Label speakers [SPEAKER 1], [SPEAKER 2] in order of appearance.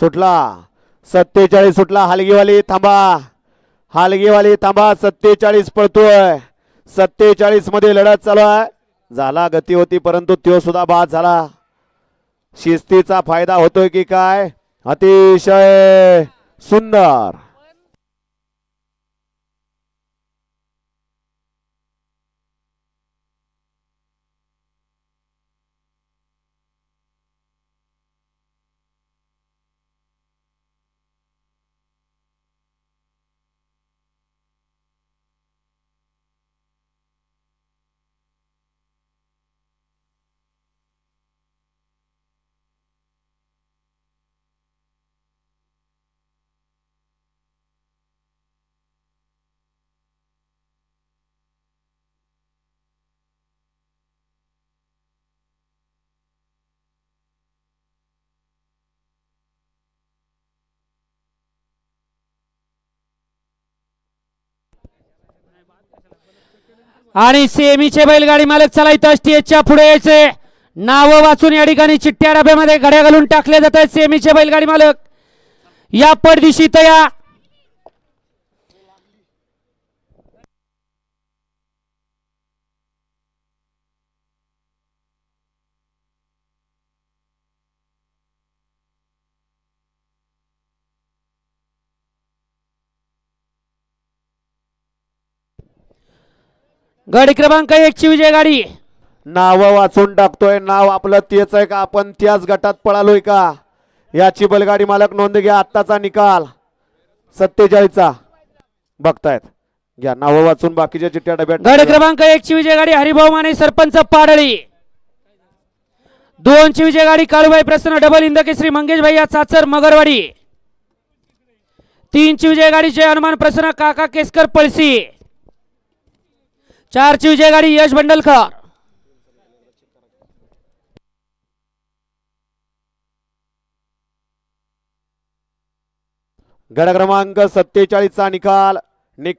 [SPEAKER 1] सुटला. सत्तेचाळीस सुटला. हलगीवाली थांबा. हलगीवाली थांबा. सत्तेचाळीस पळतोय. सत्तेचाळीसमध्ये लढत चालू आहे. झाला गती होती परंतु तो सुद्धा बाद झाला. शिस्तीचा फायदा होतोय की काय? अतिशय सुंदर.
[SPEAKER 2] आणि सेमीचे बैलगाडी मालक चला इथं स्टेजच्या पुढे यायचे. नावं वाचून या ठिकाणी चिठ्ठ्या डब्यामध्ये घड्या घालून टाकले जात आहेत सेमीचे बैलगाडी मालक. या पडदिशी इथं या गडी क्रमांक एक ची विजय गाडी.
[SPEAKER 1] नाव वाचून टाकतोय नाव आपलं तेच आहे का? आपण त्याच गटात पळालोय का? याची बैलगाडी मालक नोंद घ्या आत्ताचा निकाल. सत्तेचाळीसचा. बघतायत. घ्या नाव वाचून बाकीच्या चिठ्ठ्या डब्यात
[SPEAKER 2] गड क्रमांक एक ची विजय गाडी हरिभाऊ माने सरपंच पाडळी. दोन ची विजय गाडी काळूबाई प्रसन्न डबल इंदकेश्री मंगेश भैया चाचर मगरवाडी. तीन ची विजय गाडी जय हनुमान प्रसन्न काका केसकर पळसी चारची विजय गाडी यश बंडलकर
[SPEAKER 1] गड क्रमांक सत्तेचाळीसचा निकाल. निकाल